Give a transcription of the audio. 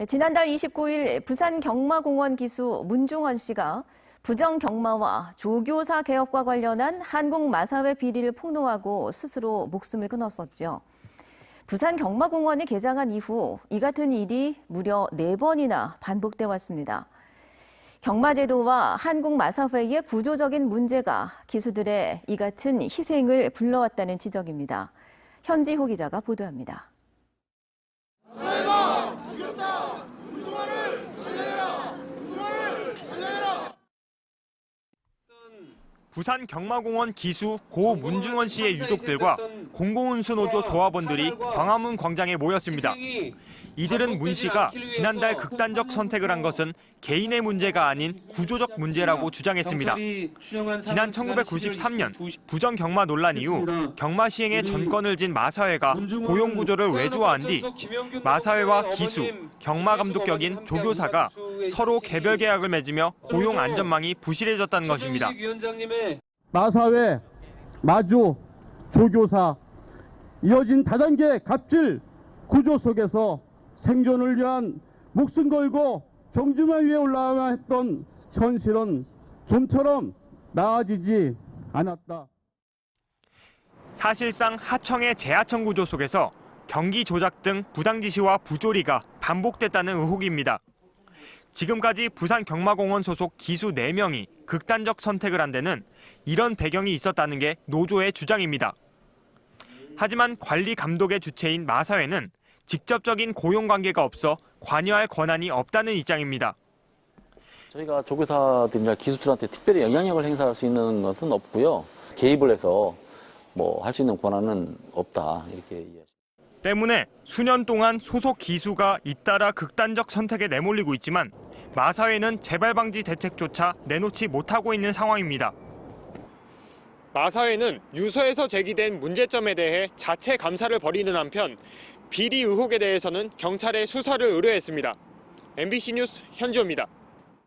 네, 지난달 29일 부산 경마공원 기수 문중원 씨가 부정 경마와 조교사 개혁과 관련한 한국 마사회 비리를 폭로하고 스스로 목숨을 끊었었죠. 부산 경마공원이 개장한 이후 이 같은 일이 무려 네번이나 반복돼 왔습니다. 경마제도와 한국 마사회의 구조적인 문제가 기수들의 이 같은 희생을 불러왔다는 지적입니다. 현지호 기자가 보도합니다. 부산 경마공원 기수 고 문중원 씨의 유족들과 공공운수노조 조합원들이 광화문 광장에 모였습니다. 이들은 문 씨가 지난달 극단적 선택을 한 것은 개인의 문제가 아닌 구조적 문제라고 주장했습니다. 지난 1993년 부정 경마 논란 이후 경마 시행에 전권을 진 마사회가 고용 구조를 외조화한 뒤 마사회와 기수, 경마 감독 격인 조교사가 서로 개별 계약을 맺으며 고용 안전망이 부실해졌다는 것입니다. 마사회, 마주, 조교사 이어진 다단계 갑질 구조 속에서 생존을 위한 목숨 걸고 경주만 위에 올라와야 했던 현실은 좀처럼 나아지지 않았다. 사실상 하청의 재하청 구조 속에서 경기 조작 등 부당 지시와 부조리가 반복됐다는 의혹입니다. 지금까지 부산 경마공원 소속 기수 4명이 극단적 선택을 한 데는 이런 배경이 있었다는 게 노조의 주장입니다. 하지만 관리 감독의 주체인 마사회는 직접적인 고용 관계가 없어 관여할 권한이 없다는 입장입니다. 저희가 조교사들이나 기수들한테 특별히 영향력을 행사할 수 있는 것은 없고요. 개입을 해서 뭐 할 수 있는 권한은 없다 이렇게. 때문에 수년 동안 소속 기수가 잇따라 극단적 선택에 내몰리고 있지만 마사회는 재발 방지 대책조차 내놓지 못하고 있는 상황입니다. 마사회는 유서에서 제기된 문제점에 대해 자체 감사를 벌이는 한편 비리 의혹에 대해서는 경찰에 수사를 의뢰했습니다. MBC 뉴스 현주입니다.